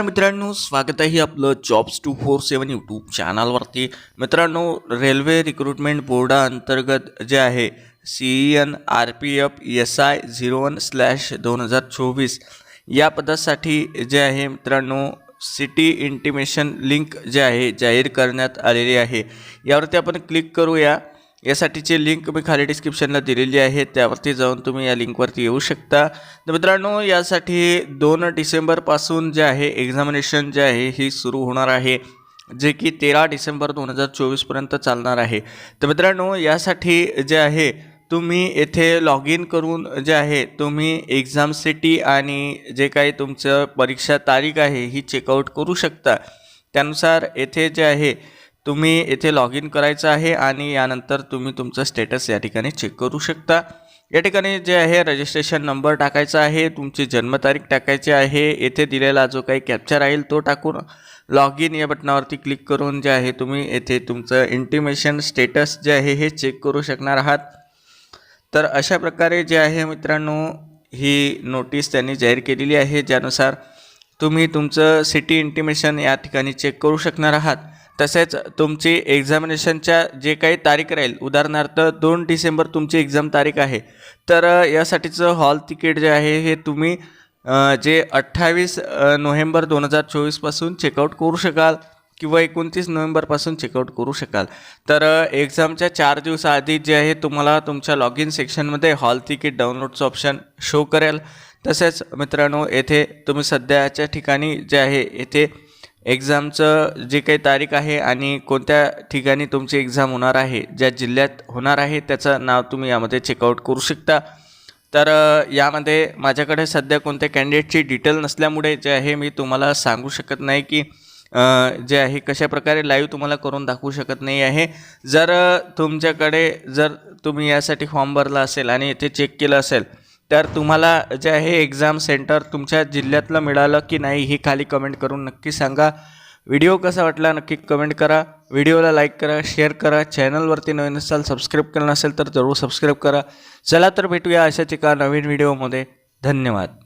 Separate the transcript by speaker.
Speaker 1: तर मित्रांनो स्वागत आहे आपलं jobs two four seven YouTube चॅनलवरती मित्रांनो रेल्वे रिक्रुटमेंट बोर्डाअंतर्गत जे आहे C E N R P F S I zero one slash दोन हजार चोवीस या पदासाठी जे आहे मित्रांनो सिटी इंटिमेशन लिंक जे आहे जाहीर करण्यात आलेली आहे. यावरती आपण क्लिक करूया. यासाठीची लिंक मी खाली डिस्क्रिप्शनला दिलेली आहे त्यावरती जाऊन तुम्ही या लिंकवरती येऊ शकता. तर मित्रांनो यासाठी दोन डिसेंबरपासून जे आहे एक्झामिनेशन जे आहे ही सुरू होणार आहे जे की तेरा डिसेंबर दोन हजार चोवीसपर्यंत चालणार आहे. तर मित्रांनो यासाठी जे आहे तुम्ही येथे लॉग इन करून जे आहे तुम्ही एक्झाम सिटी आणि जे काही तुमचं परीक्षा तारीख आहे ही चेकआउट करू शकता. त्यानुसार येथे जे आहे तुम्ही येथे लॉग इन करायचं आहे आणि यानंतर तुम्ही तुमचं स्टेटस या ठिकाणी चेक करू शकता. या ठिकाणी जे आहे रजिस्ट्रेशन नंबर टाकायचा आहे तुमची जन्मतारीख टाकायची आहे. येथे दिलेला जो काही कॅप्चर राहील तो टाकून लॉग इन या बटनावरती क्लिक करून जे आहे तुम्ही येथे तुमचं इंटिमेशन स्टेटस जे आहे हे चेक करू शकणार आहात. तर अशा प्रकारे जे आहे मित्रांनो ही नोटीस त्यांनी जाहीर केलेली आहे ज्यानुसार तुम्ही तुमचं सिटी इंटिमेशन या ठिकाणी चेक करू शकणार आहात. तसेच तुमची एक्झामिनेशनच्या जे काही तारीख राहील उदाहरणार्थ दोन डिसेंबर तुमची एक्झाम तारीख आहे तर यासाठीचं हॉल तिकीट जे आहे हे तुम्ही जे अठ्ठावीस नोव्हेंबर दोन हजार चोवीसपासून चेकआउट करू शकाल किंवा एकोणतीस नोव्हेंबरपासून चेकआउट करू शकाल. तर एक्झामच्या चार दिवसाआधी जे आहे तुम्हाला तुमच्या लॉग इन सेक्शनमध्ये हॉल तिकीट डाउनलोडचं ऑप्शन शो करेल. तसेच मित्रांनो येथे तुम्ही सध्याच्या ठिकाणी जे आहे येथे एक्झामचं जे काही तारीख आहे आणि कोणत्या ठिकाणी तुमची एक्झाम होणार आहे ज्या जिल्ह्यात होणार आहे त्याचं नाव तुम्ही यामध्ये चेकआउट करू शकता. तर यामध्ये माझ्याकडे सध्या कोणत्या कॅन्डिडेटची डिटेल नसल्यामुळे जे आहे मी तुम्हाला सांगू शकत नाही की जे आहे कशा प्रकारे लाईव्ह तुम्हाला करून दाखवू शकत नाही आहे. जर तुमच्याकडे जर तुम्ही यासाठी फॉर्म भरला असेल आणि इथे चेक केलं असेल तर तुम्हाला जे आहे एक्झाम सेंटर तुमच्या जिल्ह्यातलं मिळालं की नाही हे खाली कमेंट करून नक्की सांगा. व्हिडिओ कसा वाटला नक्की कमेंट करा. व्हिडिओला लाईक करा शेअर करा. चॅनलवरती नवीन असाल सबस्क्राईब केलं नसेल तर जरूर सबस्क्राईब करा. चला तर भेटूया अशाच एका नवीन व्हिडिओमध्ये धन्यवाद.